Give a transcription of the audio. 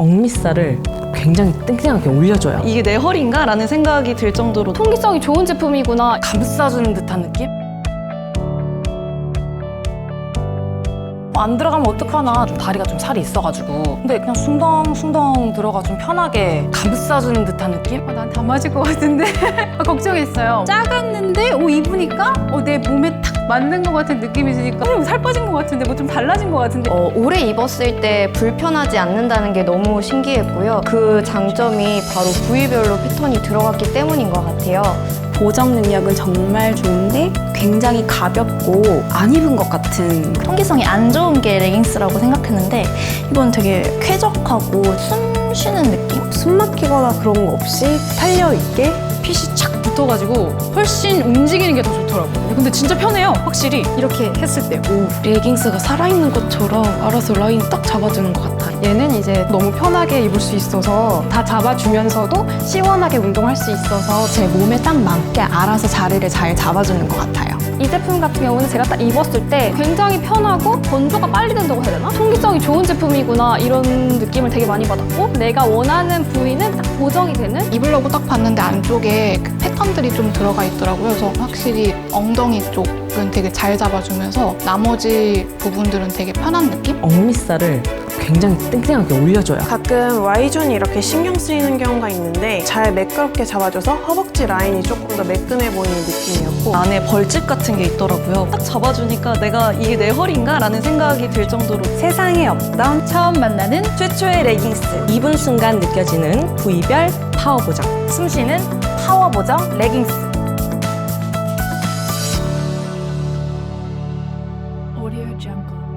억밑살을 굉장히 땡땡하게 올려줘요. 이게 내 허리인가? 라는 생각이 들 정도로 통기성이 좋은 제품이구나 감싸주는 듯한 느낌? 안 들어가면 어떡하나 좀 다리가 좀 살이 있어가지고 근데 그냥 숭덩숭덩 들어가 좀 편하게 감싸주는 듯한 느낌? 어, 난다 맞을 것 같은데 걱정했어요. 작았는데 오 입으니까 어, 내 몸에 탁 맞는 것 같은 느낌이 드니까 음, 살 빠진 것 같은데 뭐 좀 달라진 것 같은데 어, 오래 입었을 때 불편하지 않는다는 게 너무 신기했고요. 그 장점이 바로 부위별로 패턴이 들어갔기 때문인 것 같아요. 보정 능력은 정말 좋은데 굉장히 가볍고 안 입은 것 같은 통기성이 안 좋은 게 레깅스라고 생각했는데 이건 되게 쾌적하고 숨 쉬는 느낌? 숨 막히거나 그런 거 없이 탄력 있게 핏이 착 붙어가지고 훨씬 움직이는 게 더 좋더라고요. 근데 진짜 편해요. 확실히 이렇게 했을 때. 오. 레깅스가 살아있는 것처럼 알아서 라인 딱 잡아주는 것 같아요 얘는 이제 너무 편하게 입을 수 있어서 다 잡아주면서도 시원하게 운동할 수 있어서 제 몸에 딱 맞게 알아서 자리를 잘 잡아주는 것 같아요. 이 제품 같은 경우는 제가 딱 입었을 때 굉장히 편하고 건조가 빨리 된다고 해야 되나? 통기성이 좋은 제품이구나 이런 느낌을 되게 많이 받았고 내가 원하는 부위는 딱 보정이 되는 입으려고 딱 봤는데 안쪽에 그 패턴들이 좀 들어가 있더라고요. 그래서 확실히 엉덩이 쪽은 되게 잘 잡아주면서 나머지 부분들은 되게 편한 느낌? 억밑살을 굉장히 땡땡하게 올려줘요. 가끔 Y존이 이렇게 신경 쓰이는 경우가 있는데 잘 매끄럽게 잡아줘서 허벅지 라인이 조금 더 매끈해 보이는 느낌이었고 안에 벌집 같은 게 있더라고요. 딱 잡아주니까 내가 이게 내 허리인가? 라는 생각이 들 정도로 세상에 없던 처음 만나는 최초의 레깅스 입은 순간 느껴지는 부위별 파워 보정. 숨쉬는 채워보죠. 레깅스. Audio Jungle.